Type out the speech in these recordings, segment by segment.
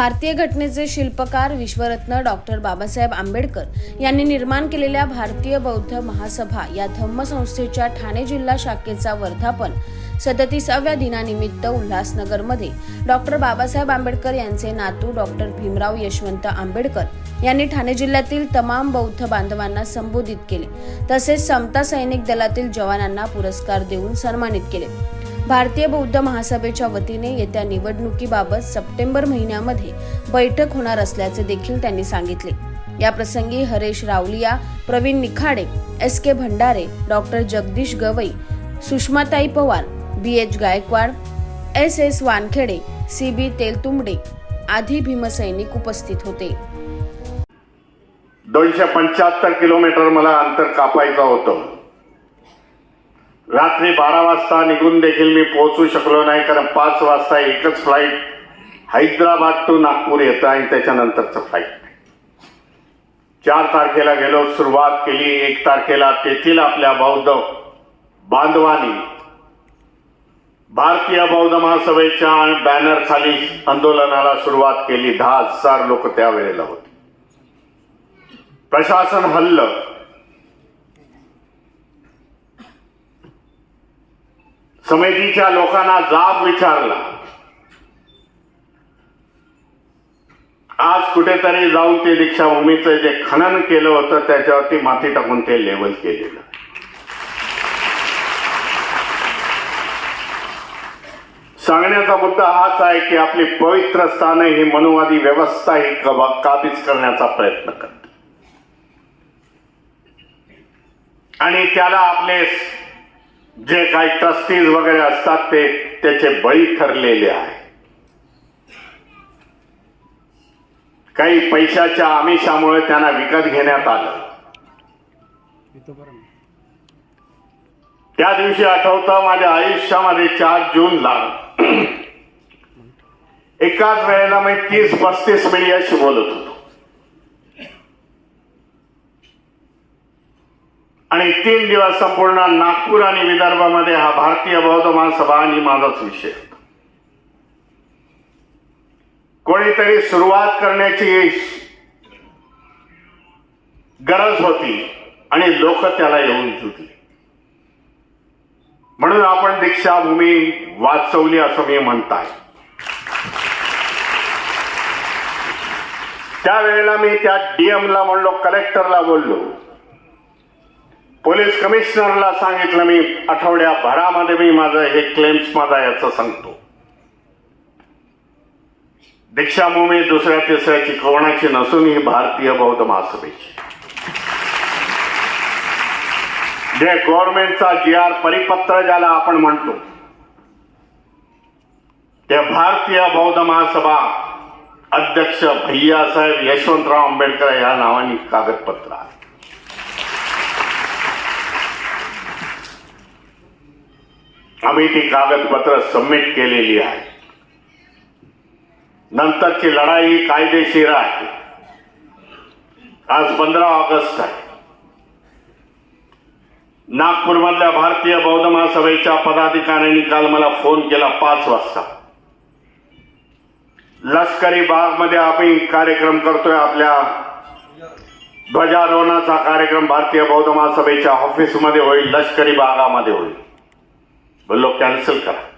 भारतीय घटनेचे शिल्पकार विश्वरत्न डॉक्टर बाबासाहेब आंबेडकर यांनी निर्माण केलेल्या भारतीय बौद्ध महासभा या धम्मसंस्थेच्या ठाणे जिल्हा शाखेचा वर्धापन सदतीसाव्या दिनानिमित्त उल्हासनगरमध्ये डॉक्टर बाबासाहेब आंबेडकर यांचे नातू डॉक्टर भीमराव यशवंत आंबेडकर यांनी ठाणे जिल्ह्यातील तमाम बौद्ध बांधवांना संबोधित केले. तसेच समता सैनिक दलातील जवानांना पुरस्कार देऊन सन्मानित केले. भारतीय बौद्ध महासभेच्या वतीने येत्या निवडणुकीबाबत सप्टेंबर महिन्यामध्ये बैठक होणार असल्याचे देखील त्यांनी सांगितले. याप्रसंगी Haresh Ravaliya Pravin Nikhade S K Bhandare doctor Jagdish Gawai सुषमाताई Pawar B H Gaikwad S S Wankhede C B Teltumbde आदी भीमसैनिक उपस्थित होते. दोनशे पंच्याहत्तर किलोमीटर मला अंतर कापायचं होतं. रात्री बारा वाजता निघून देखील मी पोहोचू शकलो नाही कारण पाच वाजता एकच फ्लाईट हैदराबाद टू नागपूर येतं आणि त्याच्यानंतरचं फ्लाईट चार तारखेला गेलो सुरुवात केली एक तारखेला तेथील आपल्या बौद्ध बांधवानी. भारतीय बौद्ध महासभेच्या बॅनर खाली आंदोलनाला सुरुवात केली. दहा हजार लोक त्यावेळेला होते. प्रशासन हल्लं. समितीच्या लोकांना जाब विचारला. आज कुठेतरी जाऊन ते दीक्षाभूमीचं जे खनन केलं होतं त्याच्यावरती माती टाकून ते लेवल केलेलं. सांगण्याचा मुद्दा हाच आहे की आपली पवित्र स्थान ही मनुवादी व्यवस्था ही काबीज करण्याचा प्रयत्न करते. आणि त्याला आपले जे काही ट्रस्टीज वगैरे असतात ते त्याचे बळी ठरलेले आहे काही पैशाच्या आमिषामुळे त्यांना विकत घेण्यात आलं. त्या दिवशी आठवतं माझ्या आयुष्यामध्ये चार जूनला एकाच वेळेला मी तीस पस्तीस मीडियाशी बोलत होतो. आणि तीन दिवस संपूर्ण नागपूर आणि विदर्भामध्ये हा भारतीय बौद्ध महासभा आणि माझाच विषय. कोणीतरी सुरुवात करण्याची गरज होती आणि लोक त्याला येऊन जुटले म्हणून आपण दीक्षाभूमी वाचवली असं मी म्हणताय. त्यावेळेला मी त्या डीएमला म्हणलो कलेक्टरला बोललो पोलीस कमिशनरला सांगितलं मी आठवड्याभरामध्ये मी माझं हे क्लेम्स माझा याचं सांगतो. दीक्षाभूमी दुसऱ्या तिसऱ्याची कोणाची नसून ही भारतीय बौद्ध महासभेची. जे गव्हर्नमेंटचा जी आर परिपत्र ज्याला आपण म्हणतो ते भारतीय बौद्ध महासभा अध्यक्ष भैयासाहेब यशवंतराव आंबेडकर या नावाने कागदपत्र आहे. आम्ही ती कागदपत्र सबमिट केलेली आहे नंतरची लढाई कायदेशीर आहे. आज पंधरा ऑगस्ट आहे. नागपूरमधल्या भारतीय बौद्ध महासभेच्या पदाधिकाऱ्यांनी काल मला फोन केला पाच वाजता. लष्करी बागमध्ये आम्ही कार्यक्रम करतोय आपल्या ध्वजारोहणाचा कार्यक्रम भारतीय बौद्ध महासभेच्या ऑफिसमध्ये होईल लष्करी बागामध्ये होईल. बोललो कॅन्सल करा.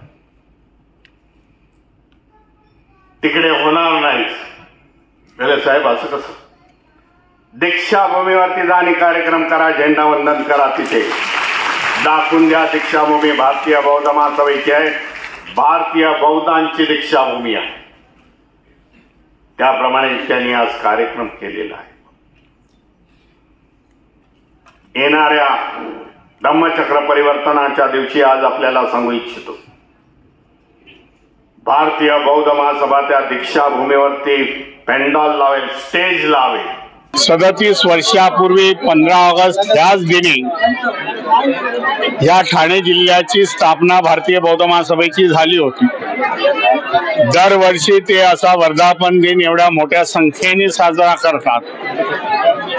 तिकडे होणार नाही. अरे साहेब असं कसं? दीक्षाभूमीवरती जाणी कार्यक्रम करा झेंडावंदन करा तिथे. दाखवून द्या दीक्षाभूमी भारतीय बौद्ध महासभेची आहे. भारतीय बौद्धांची दीक्षाभूमी आहे. त्याप्रमाणे त्यांनी आज कार्यक्रम केलेला आहे. येणाऱ्या धम्मचक्र परिवर्तनाच्या दिवशी आज आपल्याला सांगू इच्छितो. भारतीय बौद्ध महासभा त्या दीक्षाभूमीवरती पेंडॉल लावेल स्टेज लावेल. सदतीस वर्षापूर्वी पंधरा ऑगस्ट ह्याच दिनी या ठाणे जिल्ह्याची स्थापना भारतीय बौद्ध महासभेची झाली होती. दरवर्षी ते असा वर्धापन दिन एवढ्या मोठ्या संख्येने साजरा करतात.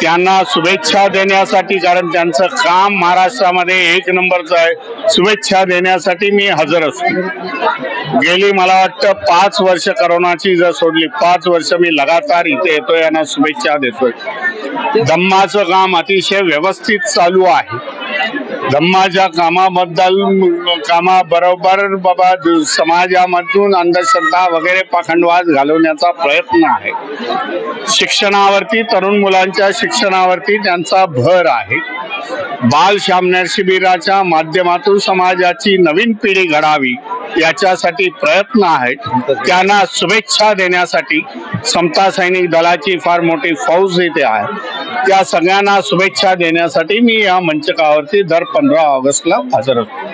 त्यांना शुभेच्छा देण्यासाठी कारण त्यांचं काम महाराष्ट्रामध्ये एक नंबरचं आहे. शुभेच्छा देण्यासाठी मी हजर असतो. गेली मला वाटतं पाच वर्ष करोनाची जर सोडली पाच वर्ष मी लगातार इथे येतोय यांना शुभेच्छा देतोय. धम्माचं काम अतिशय व्यवस्थित चालू आहे. धम्माच्या कामाबद्दल कामाबरोबर बाबा समाजामधून अंधश्रद्धा वगैरे पाखंडवाद घालवण्याचा प्रयत्न आहे. शिक्षणावरती तरुण मुलांच्या शिक्षणावरती त्यांचा भर आहे. बाल सामन्या शिबिराच्या माध्यमातून समाजाची नवीन पिढी घडावी याच्यासाठी प्रयत्न आहेत. त्यांना शुभेच्छा देण्यासाठी समता सैनिक दलाची फार मोठी फौज इथे आहे. त्या सगळ्यांना शुभेच्छा देण्यासाठी मी या मंचकावरती दर पंधरा ऑगस्टला हजर होतो